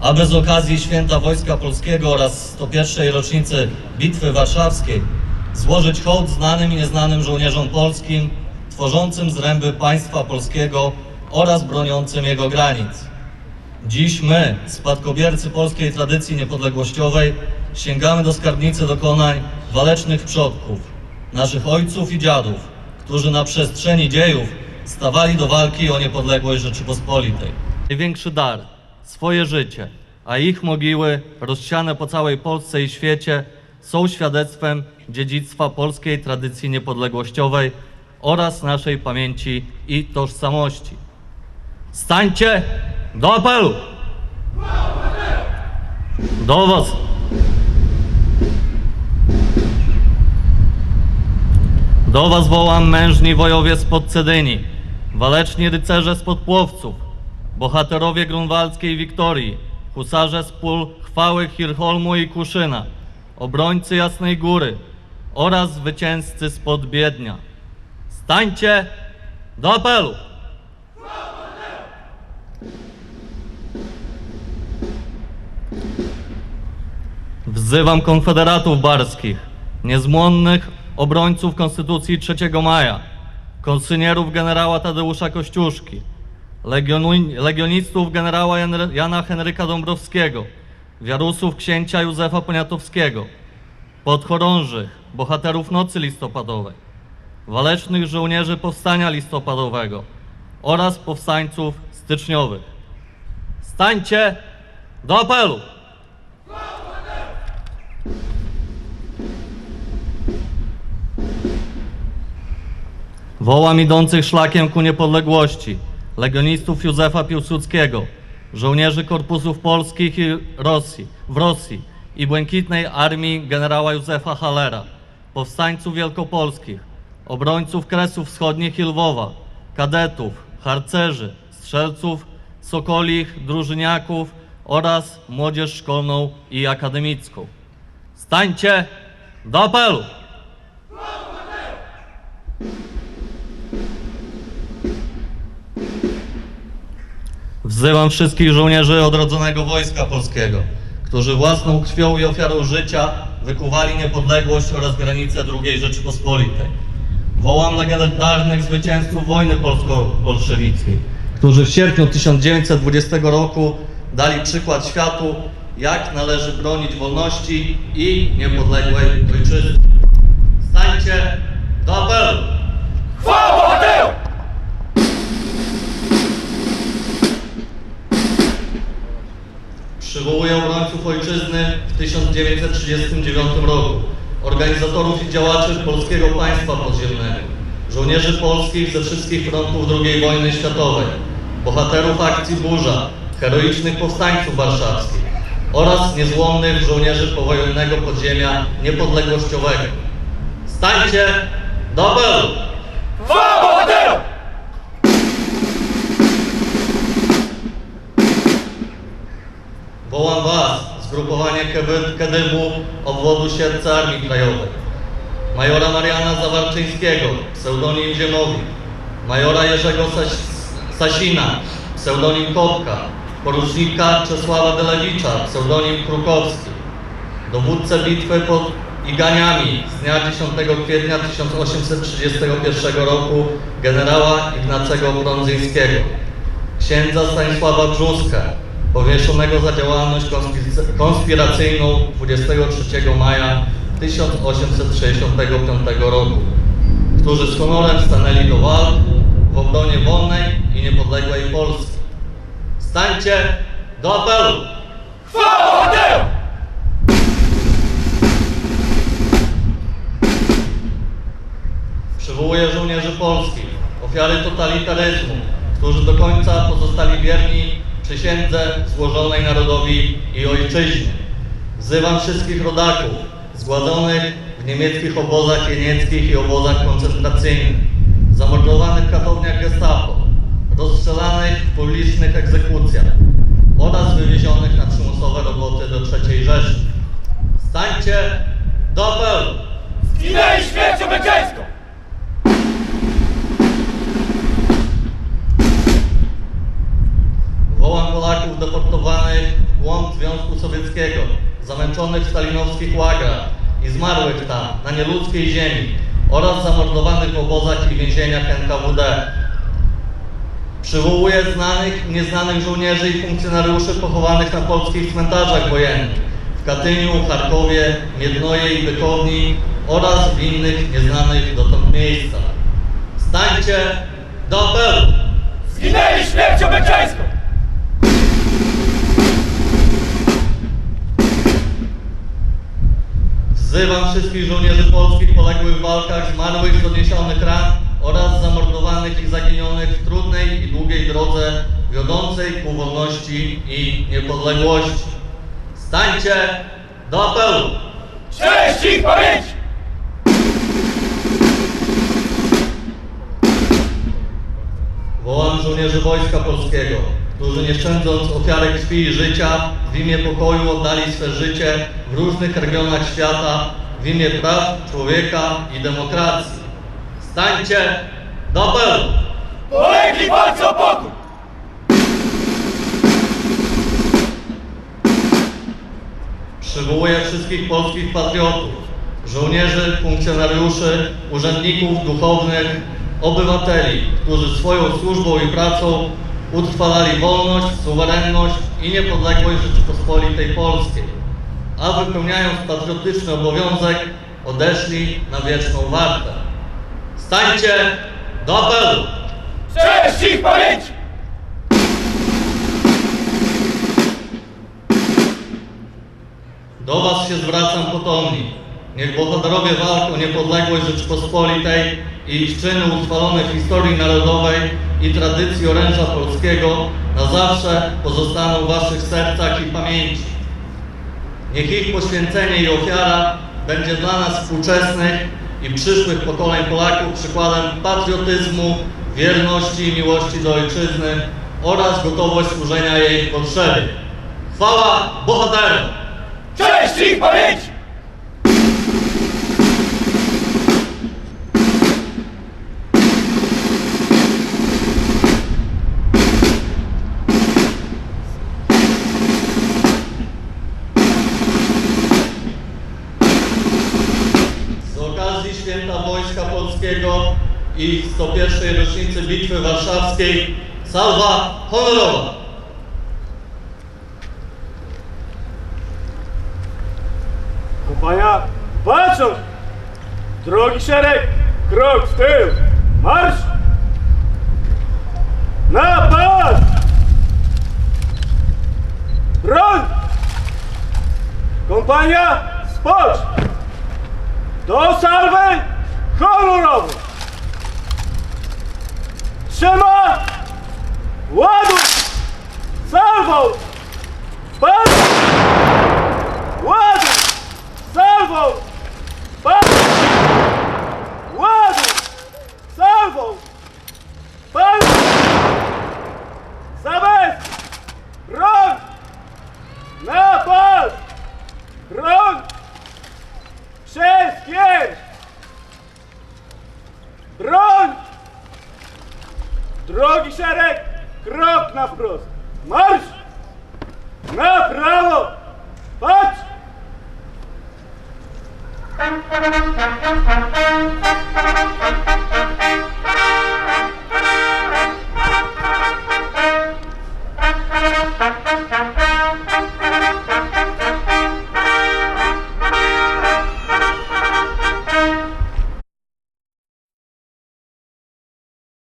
aby z okazji Święta Wojska Polskiego oraz 101. rocznicy Bitwy Warszawskiej złożyć hołd znanym i nieznanym żołnierzom polskim, tworzącym zręby państwa polskiego oraz broniącym jego granic. Dziś my, spadkobiercy polskiej tradycji niepodległościowej, sięgamy do skarbnicy dokonań walecznych przodków, naszych ojców i dziadów, którzy na przestrzeni dziejów stawali do walki o niepodległość Rzeczypospolitej. Największy dar, swoje życie, a ich mogiły, rozsiane po całej Polsce i świecie, są świadectwem dziedzictwa polskiej tradycji niepodległościowej oraz naszej pamięci i tożsamości. Stańcie do apelu! Do was! Do was wołam mężni wojowie spod Cedyni, waleczni rycerze spod Płowców, bohaterowie grunwaldzkiej Wiktorii, husarze z pól chwały Hirholmu i Kuszyna, obrońcy Jasnej Góry oraz zwycięzcy spod Biednia. Stańcie do apelu! Wzywam konfederatów barskich, niezłomnych obrońców Konstytucji 3 maja, konsynierów generała Tadeusza Kościuszki, legionistów generała Jan- Jana Henryka Dąbrowskiego, wiarusów księcia Józefa Poniatowskiego, podchorążych, bohaterów Nocy Listopadowej, walecznych żołnierzy Powstania Listopadowego oraz powstańców styczniowych. Stańcie do apelu! Wołam idących szlakiem ku niepodległości, legionistów Józefa Piłsudskiego, żołnierzy korpusów polskich i Rosji, w Rosji i błękitnej armii generała Józefa Halera, powstańców wielkopolskich, obrońców Kresów Wschodnich i Lwowa, kadetów, harcerzy, strzelców, sokolich, drużyniaków oraz młodzież szkolną i akademicką. Stańcie do apelu! Wzywam wszystkich żołnierzy odrodzonego Wojska Polskiego, którzy własną krwią i ofiarą życia wykuwali niepodległość oraz granice II Rzeczypospolitej. Wołam legendarnych zwycięzców wojny polsko-bolszewickiej, którzy w sierpniu 1920 roku dali przykład światu, jak należy bronić wolności i niepodległej ojczyzny. Stańcie do apelu! Chwała Przywołuję obrońców ojczyzny w 1939 roku, organizatorów i działaczy polskiego państwa podziemnego, żołnierzy polskich ze wszystkich frontów II wojny światowej, bohaterów akcji Burza, heroicznych powstańców warszawskich oraz niezłomnych żołnierzy powojennego podziemia niepodległościowego. Stańcie do apelu! Chwała bohaterom! Wołam Was, zgrupowanie Kedy- Kedymu obwodu Sierca Armii Krajowej, majora Mariana Zawarczyńskiego, pseudonim Ziemowik, majora Jerzego Saś- Sasina, pseudonim Kopka, porucznika Czesława Delewicza, pseudonim Krukowski, dowódcę bitwy pod Iganiami z dnia 10 kwietnia 1831 roku generała Ignacego Prądzyńskiego, księdza Stanisława Brzuska, powieszonego za działalność konspiracy- konspiracyjną 23 maja 1865 roku, którzy z honorem stanęli do walk w obronie wolnej i niepodległej Polski. Stańcie do apelu! Chwała bohaterom! Przywołuję żołnierzy polskich, ofiary totalitaryzmu, którzy do końca pozostali wierni przysiędze złożonej narodowi i ojczyźnie. Wzywam wszystkich rodaków zgładzonych w niemieckich obozach jenieckich i obozach koncentracyjnych, zamordowanych w katowniach gestapo, rozstrzelanych w publicznych egzekucjach oraz wywiezionych na przymusowe roboty do III Rzeszy. Stańcie męczonych w stalinowskich łagrach i zmarłych tam, na nieludzkiej ziemi oraz zamordowanych w obozach i więzieniach NKWD. Przywołuje znanych i nieznanych żołnierzy i funkcjonariuszy pochowanych na polskich cmentarzach wojennych w Katyniu, Charkowie, Miednoje i Bykowni oraz w innych nieznanych dotąd miejscach. Stańcie do apelu! Zginęli śmiercią męczeńską! Wzywam wszystkich żołnierzy polskich poległych w walkach, zmarłych z odniesionych ran oraz zamordowanych i zaginionych w trudnej i długiej drodze wiodącej ku wolności i niepodległości. Stańcie do apelu! Cześć ich pamięci! Wołam żołnierzy Wojska Polskiego, którzy nie szczędząc ofiary krwi i życia, w imię pokoju oddali swe życie w różnych regionach świata, w imię praw człowieka i demokracji. Stańcie do apelu! Polegli walce o pokój! Przywołuję wszystkich polskich patriotów, żołnierzy, funkcjonariuszy, urzędników duchownych, obywateli, którzy swoją służbą i pracą utrwalali wolność, suwerenność i niepodległość Rzeczypospolitej Polskiej, a wypełniając patriotyczny obowiązek odeszli na wieczną wartę. Stańcie do apelu! Cześć ich pamięci! Do Was się zwracam potomni. Niech bohaterowie walk o niepodległość Rzeczypospolitej i ich czyny utrwalone w historii narodowej i tradycji oręża polskiego na zawsze pozostaną w Waszych sercach i pamięci. Niech ich poświęcenie i ofiara będzie dla nas współczesnych i przyszłych pokoleń Polaków przykładem patriotyzmu, wierności i miłości do ojczyzny oraz gotowość służenia jej potrzebie. Chwała bohaterom! Cześć ich pamięci! I 101. rocznicy Bitwy Warszawskiej salwa honorowa. Kompania, patrzą! Drogi szereg, krok w tył! Marsz! Napad! Broń! Kompania, spocz! Do salwy honorowo! Trzyma! Ładuj! Salwą! Patrz! Ładuj! Salwą! Patrz! Ładuj! Salwą! Patrz! Zabez! Broń! Napad! Broń! Przez pierś! Broń! Drogi szereg, krok na wprost! Marsz! Na prawo! Patrz! Thank you.